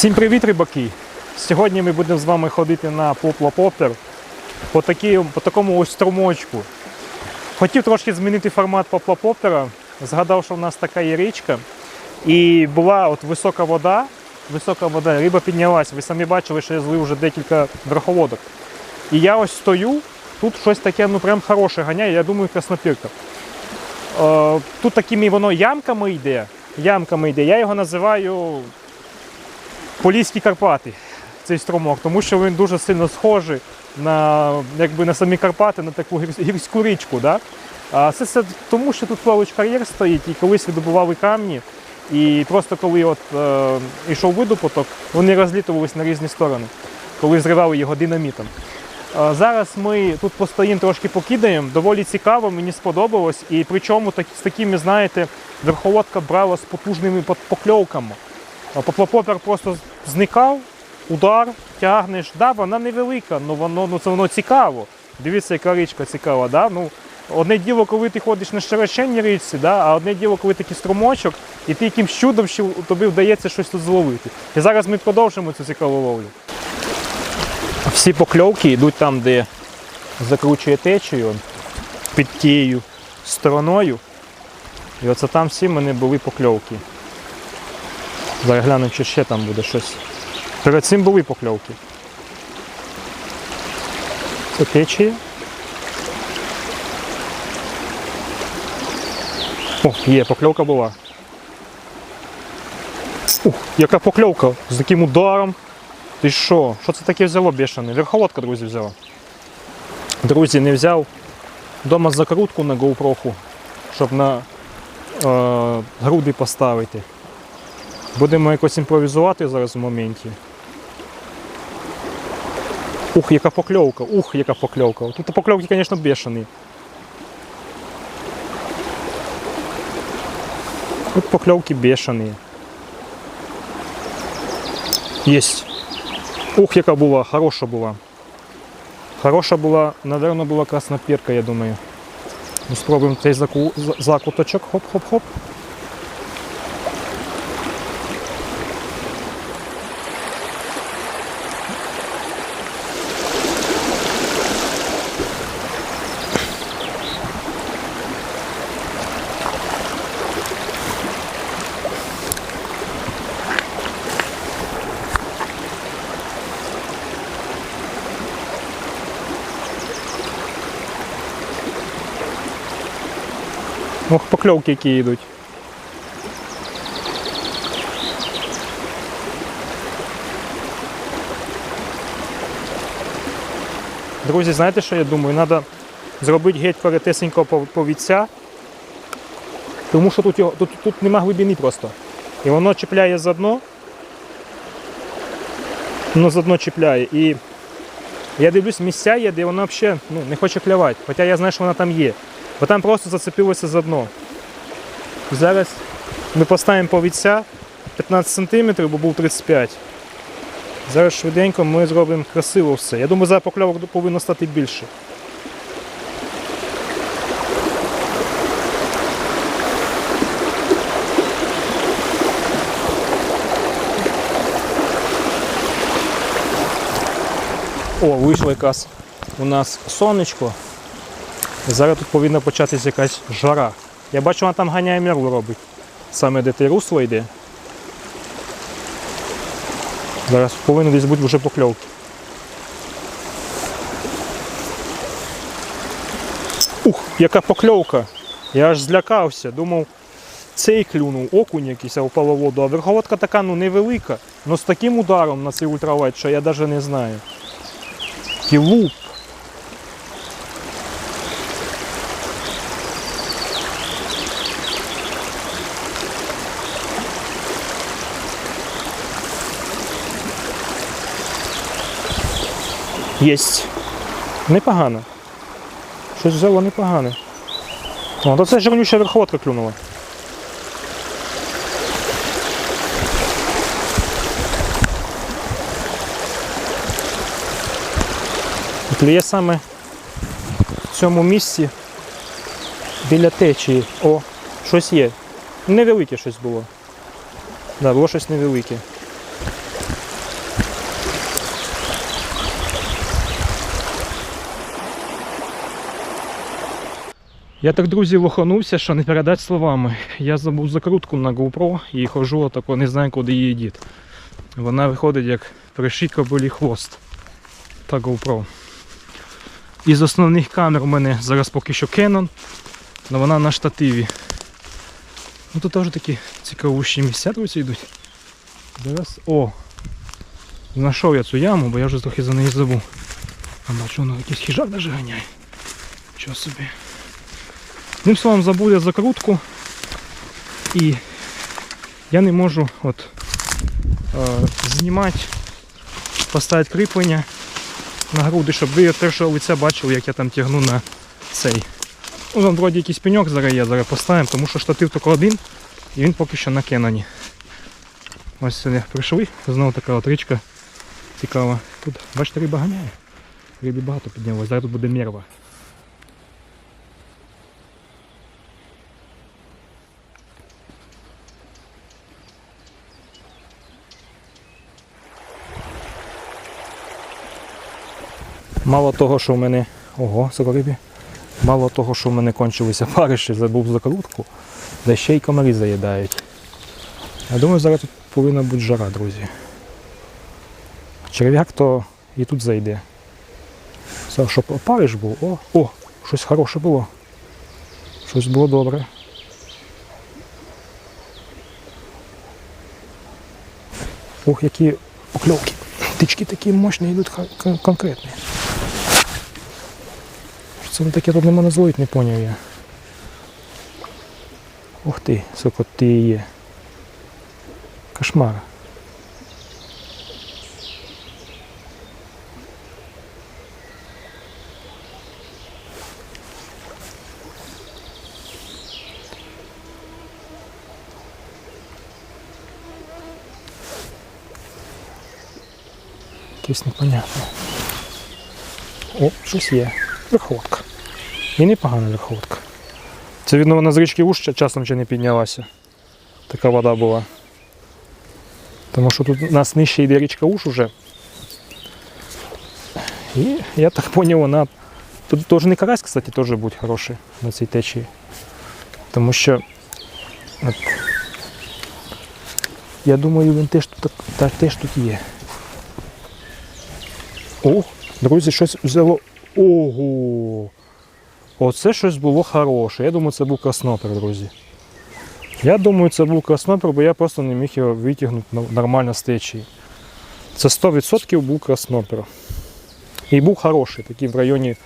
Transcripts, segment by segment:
Всім привіт, рибаки! Сьогодні ми будемо з вами ходити на поплапопер по, по такому ось струмочку. Хотів трошки змінити формат поплапопера. Згадав, що в нас така є річка. І була от висока вода. Висока вода, риба піднялась. Ви самі бачили, що я злив вже декілька верховодок. І я ось стою, тут щось таке, ну прям хороше ганяє, я думаю, краснопірка. Е, тут такими воно ямками йде. Ямками йде. Я його називаю Поліські Карпати, цей струмок, тому що він дуже сильно схожий на, якби, на самі Карпати, на таку гірську річку. Да? А це все тому, що тут плавач кар'єр стоїть, і колись видобували камні. І просто коли от, е, йшов видобуток, вони розлітувались на різні сторони, коли зривали його динамітом. Е, Зараз ми тут постоїмо, трошки покидаємо. Доволі цікаво, мені сподобалось. І причому так, з такими, знаєте, верховодка брала з потужними пот- покльовками. А Поплапопер просто зникав, удар, тягнеш. Да, вона невелика, але воно, ну, це воно цікаво. Дивіться, яка річка цікава. Да? Ну, одне діло, коли ти ходиш на широченній річці, да? а одне діло, коли такий струмочок, і ти якимсь чудом ще тобі вдається щось тут зловити. І зараз ми продовжимо цю цікаву ловлю. Всі покльовки йдуть там, де закручує течію, під тією стороною. І оце там всі в мене були покльовки. Зараз глянемо, чи ще там буде щось. Перед цим були покльовки. Це течія. О, є, покльовка була. Ух, яка покльовка з таким ударом. Ти що? Що це таке взяло бешене? Верховодка, друзі, взяла. Друзі, не взяв дома закрутку на GoPro, щоб на е, груди поставити. Будемо якось імпровізувати зараз в моменті. Ух, яка покльовка, ух, яка покльовка. Тут покльовки, звісно, бешені. Тут покльовки бешені. Єсть. Ух, яка була, хороша була. Хороша була, напевно, була красна пірка, я думаю. Ну, Спробуємо цей заку... закуточок. Хоп-хоп-хоп. Ох, покльовки які йдуть. Друзі, знаєте, що я думаю? Треба зробити геть коротесенького пов- повідця, тому що тут, його, тут, тут нема глибини просто. І воно чіпляє за дно. Воно за дно чіпляє. І я дивлюсь, місця є, де воно взагалі ну, не хоче клявати. Хоча я знаю, що вона там є. Бо там просто зацепилося за дно. Зараз ми поставимо повідця 15 см, бо був 35 Зараз швиденько ми зробимо красиво все. Я думаю, зараз покльовок повинно стати більше. О, вийшло якраз у нас сонечко. Зараз тут повинна початися якась жара. Я бачу, вона там ганяє мерлу робить. Саме де те русло йде. Зараз повинно десь бути вже покльовки. Ух, яка покльовка! Я аж злякався, думав, цей клюнув, окунь якийсь а упав у воду, а верховодка така ну невелика, але з таким ударом на цей ультралайт, що я навіть не знаю. І Єсть. Непогано. Щось взяло непогане. О, то це жирнюща верховодка клюнула. Клює саме в цьому місці біля течії. О, щось є. Невелике щось було. Да, було щось невелике. Я так, друзі, лоханувся, що не передати словами. Я забув закрутку на GoPro і хожу отако, не знаю, куди її діти. Вона виходить як приший кобилі хвост. Та GoPro. Із основних камер у мене зараз поки що Canon, але вона на штативі. Ну тут теж такі цікавущі місця друзі йдуть. Зараз. О! Знайшов я цю яму, бо я вже трохи за неї забув. А бачу, воно якийсь хижак даже ганяє. Чого собі. Одним словом, забув я закрутку і я не можу от, е, знімати, поставити кріплення на груди, щоб ви першого лиця бачили, як я там тягну на цей. Ну, там вроді якийсь пеньок зараз є, зараз поставимо, тому що штатив тільки один і він поки що на Кеноні. Ось сюди прийшли, знову така от річка цікава. Тут, бачите, риба ганяє. Риби багато піднялось, зараз тут буде мерва. Мало того, що в мене. Ого, рибі. Мало того, що в мене кончилися париші, забув закрутку, де ще й комарі заїдають. Я думаю, зараз тут повинна бути жара, друзі. Черв'як то і тут зайде. Все, щоб опариш був. О, о, щось хороше було. Щось було добре. Ох, які покльовки. Тички такі мощні йдуть конкретні. Це не таке тут не мене не поняв я. Ух ти, сука, ти є. Кошмар. Якесь непонятне. О, щось є. Верховодка. І непогана верховодка. Це видно, вона з річки Уж часом ще не піднялася. Така вода була. Тому що тут у нас нижче йде річка Уж уже. І я так зрозумів, вона. Тут теж не карась, кстати, теж будь хороший на цій течії. Тому що. От, я думаю, він теж тут, теж тут є. О, друзі, щось взяло. Ого! Оце щось було хороше. Я думаю, це був краснопер, друзі. Я думаю, це був краснопер, бо я просто не міг його витягнути нормально з течії. Це 100% був краснопер. І був хороший, такий в районі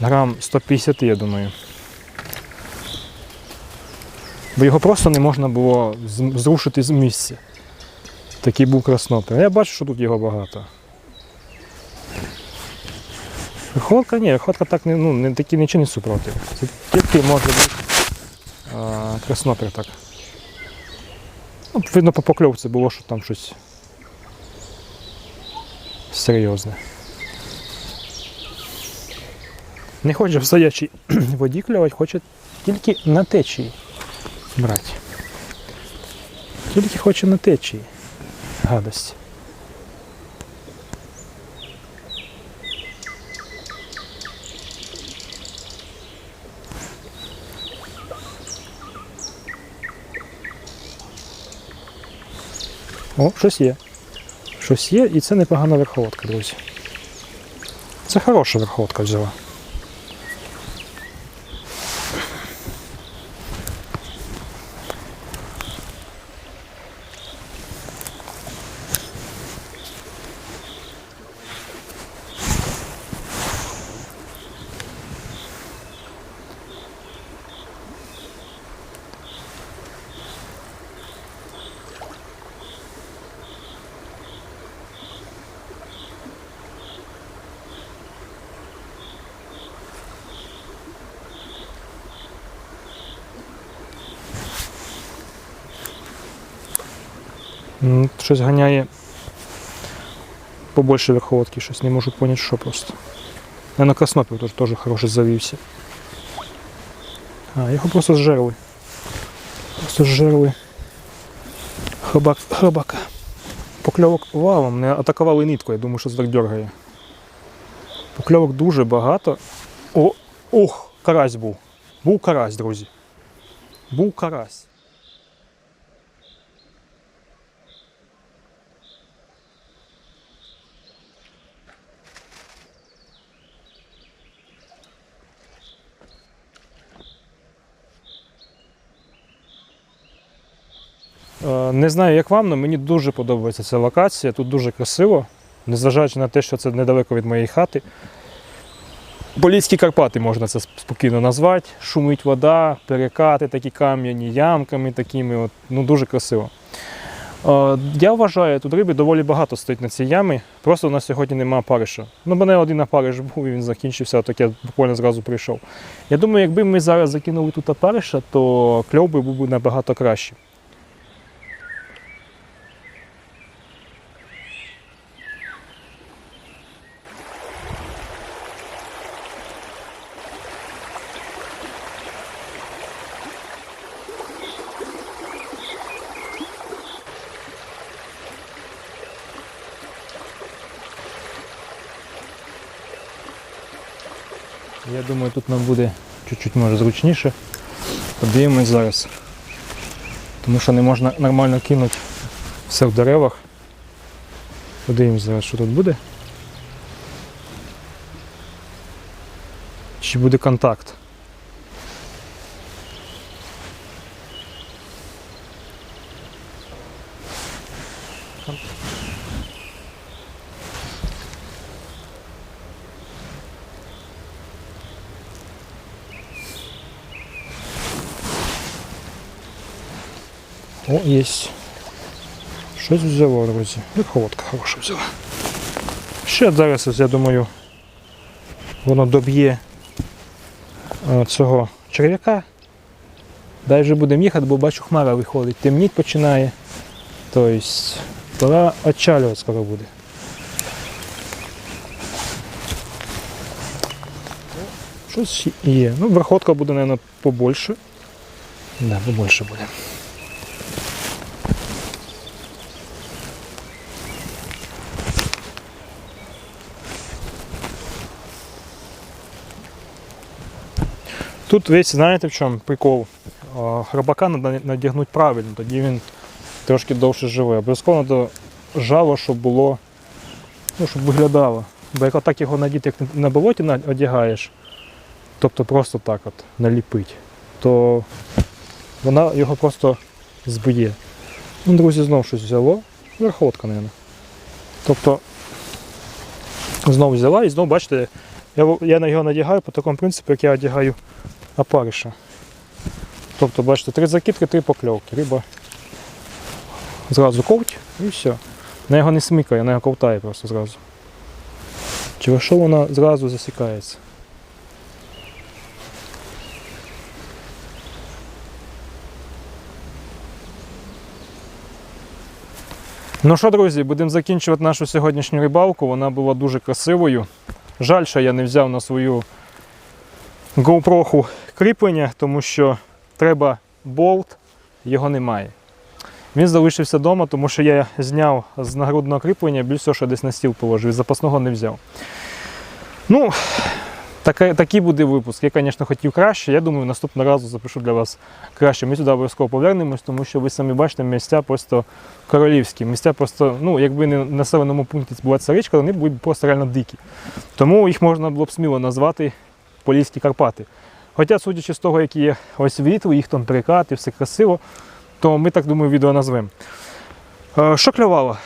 грам 150, я думаю. Бо його просто не можна було зрушити з місця. Такий був краснопер. Я бачу, що тут його багато. Ходка ні, ходка так не, ну, не такі нічого не супротив. Це тільки може бути а, краснопір так. Ну, видно по покльовці було, що там щось серйозне. Не хоче в стоячій воді клювати, хоче тільки на течії брати. Тільки хоче на течії. Гадость. О, щось є. Щось є, і це непогана верховодка, друзі. Це хороша верховодка взяла. Щось ганяє побольше верховодки, щось не можу поняти, що просто. Я на краснопі теж, теж хороший завівся. А, його просто зжерли. Просто зжерли. Хабак, хабака. Покльовок валом, не атакували нитку, я думаю, що так дергає. Покльовок дуже багато. О, ох, карась був. Був карась, друзі. Був карась. Не знаю, як вам, але мені дуже подобається ця локація. Тут дуже красиво, незважаючи на те, що це недалеко від моєї хати. Поліські Карпати можна це спокійно назвати. Шумить вода, перекати такі кам'яні, ямками такими. От, ну, дуже красиво. Е, я вважаю, тут риби доволі багато стоїть на цій ямі. Просто у нас сьогодні немає париша. Ну, мене один опариш був і він закінчився, так я буквально зразу прийшов. Я думаю, якби ми зараз закинули тут опариша, то кльов би був набагато кращий. Я думаю, тут нам буде чуть-чуть може зручніше. Подивимось зараз. Тому що не можна нормально кинути все в деревах. Подивимось зараз, що тут буде. Чи буде контакт. О, є. Щось взяло, друзі. Виховодка хороша взяла. Ще зараз, я думаю, воно доб'є е, цього черв'яка. Дай вже будемо їхати, бо бачу, хмара виходить. Темніть починає. Тобто, пора отчалювати скоро буде. Щось є. Ну, верхотка буде, мабуть, побольше. Да, побольше буде. Тут весь, знаєте в чому прикол? А, Хробака треба надягнути правильно, тоді він трошки довше живе. Обов'язково треба жало, щоб було, ну, щоб виглядало. Бо як отак його надіти, як на болоті одягаєш, тобто просто так от наліпить, то вона його просто зб'є. Ну, друзі, знову щось взяло. Верхотка, мабуть. Тобто знову взяла і знову, бачите, я, я на його надягаю по такому принципу, як я одягаю опариша. Тобто, бачите, три закидки, три покльовки. Риба зразу ковть і все. На його не смикає, вона його ковтає просто зразу. Через що вона зразу засікається. Ну що, друзі, будемо закінчувати нашу сьогоднішню рибалку. Вона була дуже красивою. Жаль, що я не взяв на свою GoPro кріплення, тому що треба болт, його немає. Він залишився вдома, тому що я зняв з нагрудного кріплення, більш всього, що десь на стіл положив, і запасного не взяв. Ну, таке, такий буде випуск. Я, звісно, хотів краще. Я думаю, наступного разу запишу для вас краще. Ми сюди обов'язково повернемось, тому що ви самі бачите, місця просто королівські. Місця просто, ну, якби не в населеному пункті була ця річка, вони будуть просто реально дикі. Тому їх можна було б сміло назвати Поліські Карпати. Хоча, судячи з того, які є ось вітри, їх там перекати, все красиво, то ми так думаю відео назвемо. Е, Що клювало?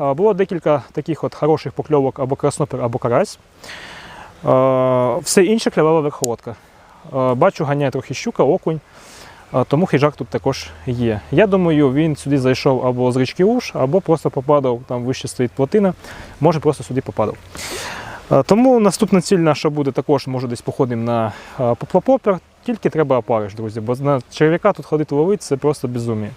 Е, Було декілька таких от хороших покльовок або краснопер, або карась. Е, Все інше клювала верховодка. Бачу, ганяє трохи щука, окунь, тому хижак тут також є. Я думаю, він сюди зайшов або з річки Уж, або просто попадав, там вище стоїть плотина, може просто сюди попадав. Тому наступна ціль наша буде також, може десь походимо на поплапопер, тільки треба опариш, друзі, бо на черв'яка тут ходити ловити це просто безумія.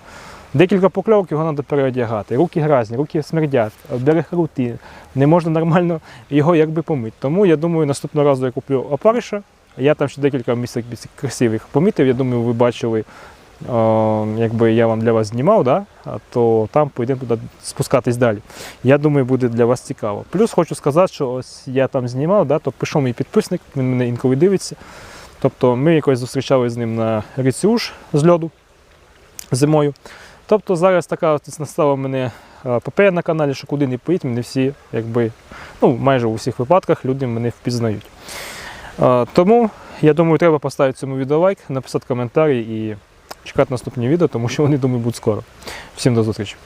Декілька покльовок його треба переодягати. Руки грязні, руки смердять, берег рути, не можна нормально його якби помити. Тому я думаю, наступного разу я куплю опариша. Я там ще декілька місць красивих помітив. Я думаю, ви бачили, якби я вам для вас знімав, да? то там поїдемо туди спускатись далі. Я думаю, буде для вас цікаво. Плюс хочу сказати, що ось я там знімав, да, то пішов мій підписник, він мене інколи дивиться. Тобто ми якось зустрічали з ним на Уж з льоду зимою. Тобто зараз така настала в мене е, ПП на каналі, що куди не поїдь, мене всі, якби, ну, майже у всіх випадках люди мене впізнають. Е, Тому я думаю, треба поставити цьому відео лайк, написати коментарі і чекати наступні відео, тому що вони думаю будуть скоро. Всім до зустрічі!